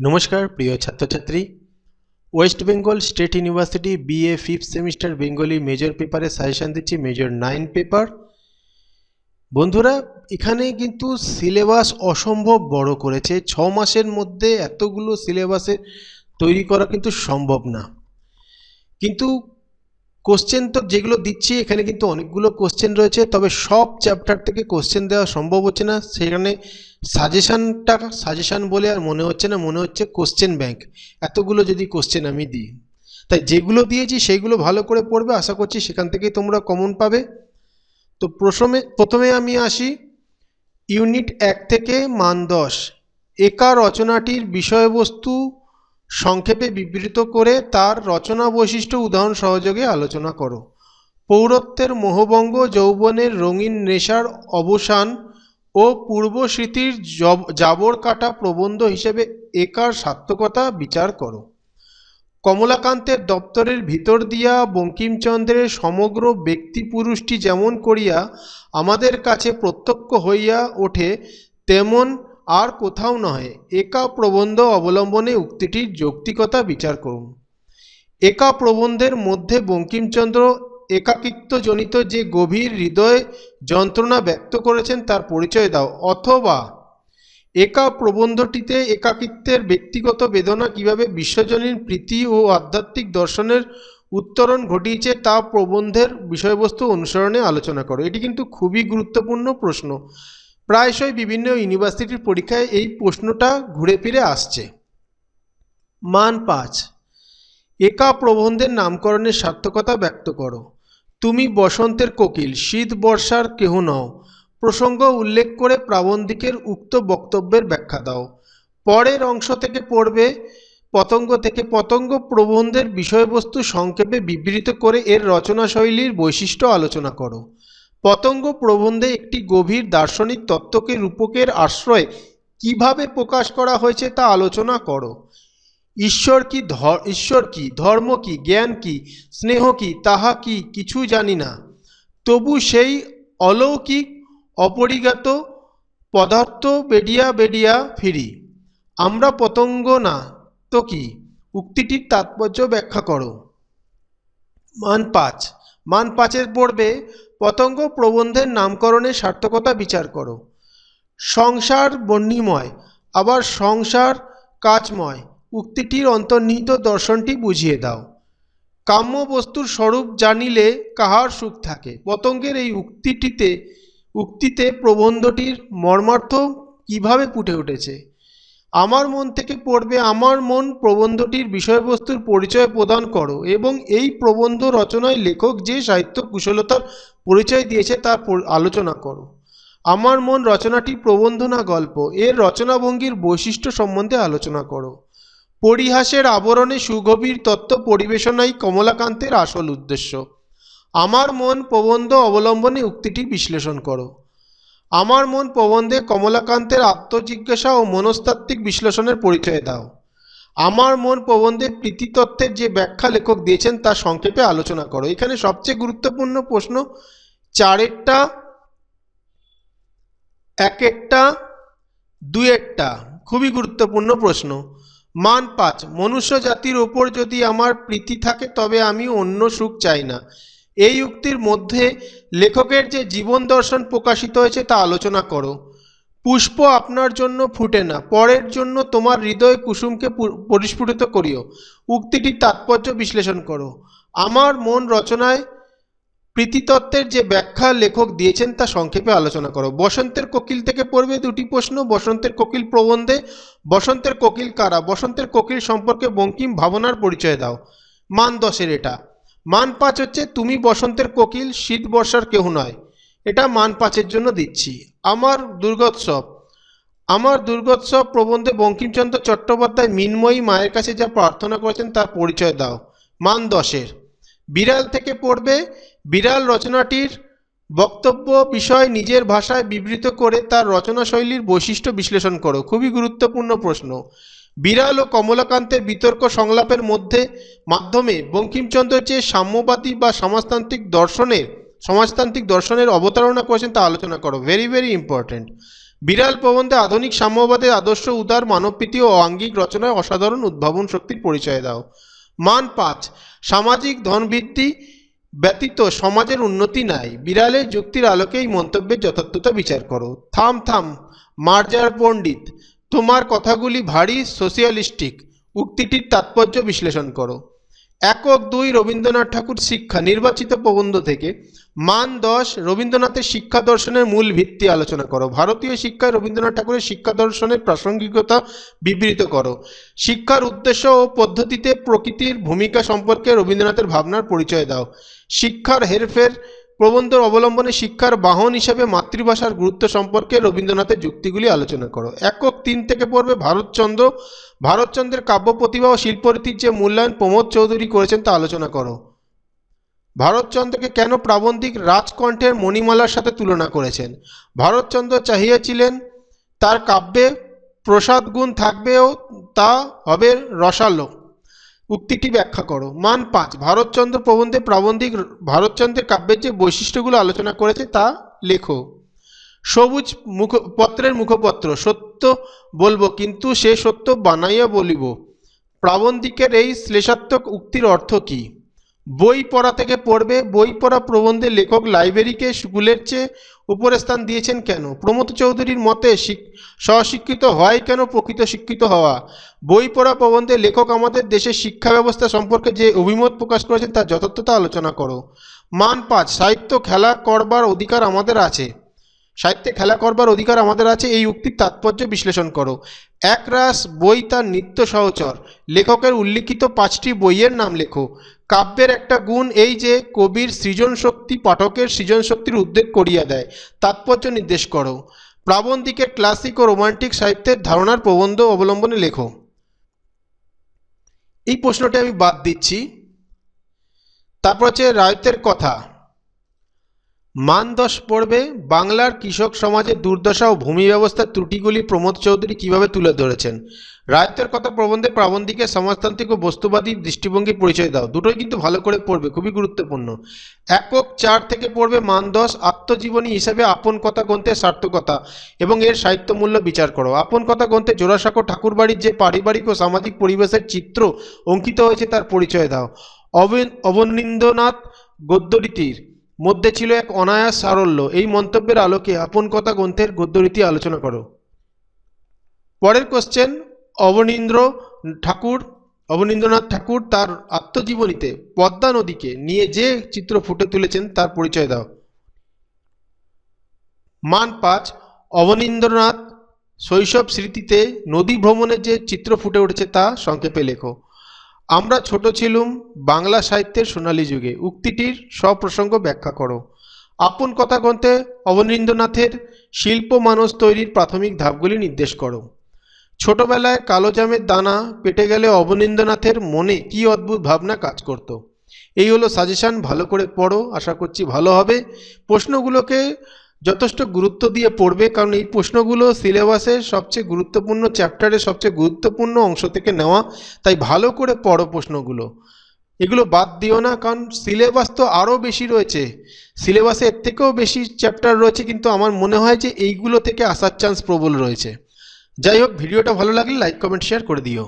নমস্কার, প্রিয় ছাত্রছাত্রী। West Bengal state university BA fifth semester Bengali major পেপারে সাজেশান দিচ্ছি মেজর নাইন পেপার বন্ধুরা, এখানে কিন্তু সিলেবাস অসম্ভব বড় করেছে। ছ মাসের মধ্যে এতগুলো সিলেবাসে তৈরি করা কিন্তু সম্ভব না। কিন্তু কোশ্চেন তো যেগুলো দিচ্ছি, এখানে কিন্তু অনেকগুলো কোশ্চেন রয়েছে, তবে সব চ্যাপ্টার থেকে কোশ্চেন দেওয়া সম্ভব হচ্ছে না। সেখানে সাজেশানটা সাজেশান বলে আর মনে হচ্ছে না, মনে হচ্ছে কোশ্চেন ব্যাংক এতগুলো যদি কোশ্চেন আমি দিই। তাই যেগুলো দিয়েছি, সেইগুলো ভালো করে পড়বে, আশা করছি সেখান থেকেই তোমরা কমন পাবে। তো প্রথমে প্রথমে আমি আসি। ইউনিট এক থেকে মান দশ। একা রচনাটির বিষয়বস্তু সংক্ষেপে বিবৃত করে তার রচনা বৈশিষ্ট্য উদাহরণ সহযোগে আলোচনা করো। পৌরত্বের মোহভঙ্গ যৌবনের রঙিন নেশার অবসান ও পূর্ব স্মৃতির জাবর কাটা প্রবন্ধ হিসেবে একার সার্থকতা বিচার করো। কমলাকান্তের দপ্তরের ভিতর দিয়া বঙ্কিমচন্দ্রের সমগ্র ব্যক্তি পুরুষটি যেমন করিয়া আমাদের কাছে প্রত্যক্ষ হইয়া ওঠে, তেমন আর কোথাও নহে, একা প্রবন্ধ অবলম্বনে উক্তিটির যৌক্তিকতা বিচার করুন। একা প্রবন্ধের মধ্যে বঙ্কিমচন্দ্র একাকিত্বজনিত যে গভীর হৃদয় যন্ত্রণা ব্যক্ত করেছেন তার পরিচয় দাও, অথবা একা প্রবন্ধটিতে একাকিত্বের ব্যক্তিগত বেদনা কীভাবে বিশ্বজনীন প্রীতি ও আধ্যাত্মিক দর্শনের উত্তরণ ঘটিয়েছে তা প্রবন্ধের বিষয়বস্তু অনুসরণে আলোচনা করো। এটি কিন্তু খুবই গুরুত্বপূর্ণ প্রশ্ন। প্রায়শই বিভিন্ন ইউনিভার্সিটির পরীক্ষায় এই প্রশ্নটা ঘুরে ফিরে আসছে। মান পাঁচ। একা প্রবন্ধের নামকরণের সার্থকতা ব্যক্ত করো। তুমি বসন্তের কোকিল, শীত, বর্ষার কেহ নও। প্রসঙ্গ উল্লেখ করে প্রাবন্ধিকের উক্ত বক্তব্যের ব্যাখ্যা দাও। পরের অংশ থেকে পড়বে, পতঙ্গ থেকে পতঙ্গ প্রবন্ধের বিষয়বস্তু সংক্ষেপে বিবৃত করে এর রচনাশৈলীর বৈশিষ্ট্য আলোচনা করো। পতঙ্গ প্রবন্ধে একটি গভীর দার্শনিক তত্ত্বকে রূপকের আশ্রয়ে কীভাবে প্রকাশ করা হয়েছে তা আলোচনা করো। ঈশ্বর কি ঈশ্বর কি, ধর্ম কি, জ্ঞান কি, স্নেহ কি, তাহা কি কিছু জানি না। তবু সেই অলৌকিক, অপরিজ্ঞাত পদার্থ বেডিয়া বেডিয়া ফিরি। আমরা পতঙ্গ না, তো কি? উক্তিটির তাৎপর্য ব্যাখ্যা করো। মান পাঁচ। মান পাঁচের পড়বে পতঙ্গ প্রবন্ধের নামকরণের সার্থকতা বিচার করো। সংসার বন্যিময়, আবার সংসার কাজময় উক্তিটির অন্তর্নিহিত দর্শনটি বুঝিয়ে দাও। কাম্য বস্তুর স্বরূপ জানিলে কাহার সুখ থাকে? পতঙ্গের এই উক্তিটিতে, উক্তিতে প্রবন্ধটির মর্মার্থ কীভাবে ফুটে উঠেছে? আমার মন থেকে পড়বে আমার মন প্রবন্ধটির বিষয়বস্তুর পরিচয় প্রদান করো এবং এই প্রবন্ধ রচনায় লেখক যে সাহিত্য কুশলতার পরিচয় দিয়েছে তার আলোচনা করো। আমার মন রচনাটি প্রবন্ধ না গল্প, এর রচনাভঙ্গির বৈশিষ্ট্য সম্বন্ধে আলোচনা করো। পরিহাসের আবরণে সুগভীর তত্ত্ব পরিবেশনাই কমলাকান্তের আসল উদ্দেশ্য। আমার মন প্রবন্ধ অবলম্বনে উক্তিটি বিশ্লেষণ করো। আমার মন প্রবন্ধে কমলাকান্তের আত্মজিজ্ঞাসা ও মনস্তাত্ত্বিক বিশ্লেষণের পরিচয় দাও। আমার মন প্রবন্ধে প্রীতিতত্ত্বের যে ব্যাখ্যা লেখক দিয়েছেন তা সংক্ষেপে আলোচনা করো। এখানে সবচেয়ে গুরুত্বপূর্ণ প্রশ্ন চারেরটা এক একটা দুই একটা খুবই গুরুত্বপূর্ণ প্রশ্ন। মান পাঁচ, মনুষ্য জাতির ওপর যদি আমার প্রীতি থাকে তবে আমি অন্য সুখ চাই না। এই উক্তির মধ্যে লেখকের যে জীবন দর্শন প্রকাশিত হয়েছে তা আলোচনা করো। পুষ্প আপনার জন্য ফুটে না, পরের জন্য তোমার হৃদয় কুসুমকে পরিস্ফুটিত করিও। উক্তিটির তাৎপর্য বিশ্লেষণ করো। আমার মন রচনায় প্রীতিতত্ত্বের যে ব্যাখ্যা লেখক দিয়েছেন তা সংক্ষেপে আলোচনা করো। বসন্তের কোকিল থেকে পড়বে দুটি প্রশ্ন, বসন্তের কোকিল প্রবন্ধে, বসন্তের কোকিল কারা, বসন্তের কোকিল সম্পর্কে বঙ্কিম ভাবনার পরিচয় দাও। মান দশের এটা। মান পাঁচ হচ্ছে, তুমি বসন্তের কোকিল, শীত বর্ষার কেহ নয়। এটা মান পাঁচের জন্য দিচ্ছি। আমার দুর্গোৎসব। আমার দুর্গোৎসব প্রবন্ধে বঙ্কিমচন্দ্র চট্টোপাধ্যায় মিনময়ী মায়ের কাছে যা প্রার্থনা করেছেন তার পরিচয় দাও। মান দশের। বিড়াল থেকে পড়বে বিড়াল রচনাটির বক্তব্য বিষয় নিজের ভাষায় বিবৃত করে তার রচনাশৈলীর বৈশিষ্ট্য বিশ্লেষণ করো। খুবই গুরুত্বপূর্ণ প্রশ্ন। বিড়াল ও কমলাকান্তের বিতর্ক সংলাপের মধ্যে মাধ্যমে বঙ্কিমচন্দ্র যে সাম্যবাদী বা সমাজতান্ত্রিক দর্শনের সমাজতান্ত্রিক দর্শনের অবতারণা করেছেন তা আলোচনা করো। ভেরি ভেরি ইম্পর্ট্যান্ট বিড়াল প্রবন্ধে আধুনিক সাম্যবাদের আদর্শ উদার মানবপ্রীতি ও আঙ্গিক রচনায় অসাধারণ উদ্ভাবন শক্তির পরিচয় দাও। মান পাঁচ, সামাজিক ধনবৃদ্ধি ব্যতীত সমাজের উন্নতি নাই। বিড়ালের যুক্তির আলোকে এই মন্তব্যের যথার্থতা বিচার করো। থাম থাম, মার্জার পণ্ডিত, তোমার কথাগুলি ভারী সোশিয়ালিস্টিক। উক্তিটির তাৎপর্য বিশ্লেষণ করো। একক দুই রবীন্দ্রনাথ ঠাকুর শিক্ষা, নির্বাচিত প্রবন্ধ থেকে মান দশ রবীন্দ্রনাথের শিক্ষা দর্শনের মূল ভিত্তি আলোচনা করো। ভারতীয় শিক্ষায় রবীন্দ্রনাথ ঠাকুরের শিক্ষা দর্শনের প্রাসঙ্গিকতা বিবৃত করো। শিক্ষার উদ্দেশ্য ও পদ্ধতিতে প্রকৃতির ভূমিকা সম্পর্কে রবীন্দ্রনাথের ভাবনার পরিচয় দাও। শিক্ষার হেরফের প্রবন্ধ অবলম্বনে শিক্ষার বাহন হিসেবে মাতৃভাষার গুরুত্ব সম্পর্কে রবীন্দ্রনাথের যুক্তিগুলি আলোচনা করো। একক তিন থেকে পড়বে ভারতচন্দ্র। ভারতচন্দ্রের কাব্য প্রতিভা ও শিল্পরীতির যে মূল্যায়ন প্রমোদ চৌধুরী করেছেন তা আলোচনা করো। ভারতচন্দ্রকে কেন প্রাবন্ধিক রাজকণ্ঠের মণিমালার সাথে তুলনা করেছেন? ভারতচন্দ্র চাহিয়াছিলেন, তার কাব্যে প্রসাদ গুণ থাকবেও তা হবে রসালো উক্তিটি ব্যাখ্যা করো। মান পাঁচ, ভারতচন্দ্র প্রবন্ধে প্রাবন্ধিক ভারতচন্দ্রের কাব্যের যে বৈশিষ্ট্যগুলো আলোচনা করেছে তা লেখো। সবুজ মুখ পত্রের মুখপত্র, সত্য বলব কিন্তু সে সত্য বানাইয়া বলিব। প্রাবন্ধিকের এই শ্লেষাত্মক উক্তির অর্থ কী? বই পড়া থেকে পড়বে, বই পড়া প্রবন্ধে লেখক লাইব্রেরিকে স্কুলের চেয়ে উপরে স্থান দিয়েছেন কেন? প্রমোদ চৌধুরীর মতে শিক- স্বশিক্ষিত হয় কেন প্রকৃত শিক্ষিত হওয়া? বই পড়া প্রবন্ধে লেখক আমাদের দেশের শিক্ষা ব্যবস্থা সম্পর্কে যে অভিমত প্রকাশ করেছেন তার যথার্থতা আলোচনা করো। মান পাঁচ, সাহিত্য খেলা করবার অধিকার আমাদের আছে। সাহিত্যে খেলা করবার অধিকার আমাদের আছে, এই উক্তির তাৎপর্য বিশ্লেষণ করো। একরাস বই তার নিত্য সহচর। লেখকের উল্লিখিত পাঁচটি বইয়ের নাম লেখো। কাব্যের একটা গুণ এই যে কবির সৃজন শক্তি পাঠকের সৃজন শক্তির উদ্বেগ করিয়া দেয়। তাৎপর্য নির্দেশ করো। প্রাবন্ধিকের ক্লাসিক ও রোমান্টিক সাহিত্যের ধারণার প্রবন্ধ অবলম্বনে লেখো। এই প্রশ্নটি আমি বাদ দিচ্ছি। তারপর হচ্ছে রায়তের কথা। মান দশ পড়বে বাংলার কৃষক সমাজের দুর্দশা ও ভূমি ব্যবস্থার ত্রুটিগুলি প্রমোদ চৌধুরী কীভাবে তুলে ধরেছেন? রায়তের কথা প্রবন্ধে প্রাবন্ধিকের সমাজতান্ত্রিক ও বস্তুবাদী দৃষ্টিভঙ্গি পরিচয় দাও। দুটোই কিন্তু ভালো করে পড়বে, খুবই গুরুত্বপূর্ণ। একক চার থেকে পড়বে মান দশ আত্মজীবনী হিসাবে আপন কথা গ্রন্থের সার্থকতা এবং এর সাহিত্য মূল্য বিচার করো। আপন কথা গ্রন্থে জোড়াসাঁকো ঠাকুরবাড়ির যে পারিবারিক ও সামাজিক পরিবেশের চিত্র অঙ্কিত হয়েছে তার পরিচয় দাও। অবন- অবনীন্দ্রনাথ গদ্যরীতির মধ্যে ছিল এক অনায়াস সারল্য। এই মন্তব্যের আলোকে আপন কথা গ্রন্থের গদ্যরীতি আলোচনা করো। পরের কোশ্চেন অবনীন্দ্র ঠাকুর, অবনীন্দ্রনাথ ঠাকুর তার আত্মজীবনীতে পদ্মা নদীকে নিয়ে যে চিত্র ফুটে তুলেছেন তার পরিচয় দাও। মান পাঁচ, অবনীন্দ্রনাথ শৈশব স্মৃতিতে নদী ভ্রমণের যে চিত্র ফুটে উঠেছে তা সংক্ষেপে লেখো। আমরা ছোট ছিলুম, বাংলা সাহিত্যের সোনালী যুগে। উক্তিটির সপ্রসঙ্গ ব্যাখ্যা করো। আপন কথা গ্রন্থে অবনীন্দ্রনাথের শিল্প মানুষ তৈরির প্রাথমিক ধাপগুলি নির্দেশ করো। ছোটবেলায় কালো জামের দানা পেটে গেলে অবনীন্দ্রনাথের মনে কী অদ্ভুত ভাবনা কাজ করত? এই হলো সাজেশন ভালো করে পড়ো, আশা করছি ভালো হবে। প্রশ্নগুলোকে যথেষ্ট গুরুত্ব দিয়ে পড়বে, কারণ এই প্রশ্নগুলো সিলেবাসের সবচেয়ে গুরুত্বপূর্ণ চ্যাপ্টারের সবচেয়ে গুরুত্বপূর্ণ অংশ থেকে নেওয়া, তাই ভালো করে পড়ো প্রশ্নগুলো। এগুলো বাদ দিও না, কারণ সিলেবাস তো আরও বেশি রয়েছে। সিলেবাসে এর থেকেও বেশি চ্যাপ্টার রয়েছে, কিন্তু আমার মনে হয় যে এইগুলো থেকে আসার চান্স প্রবল রয়েছে। যাই হোক, ভিডিওটা ভালো লাগলে লাইক কমেন্ট শেয়ার করে দিও।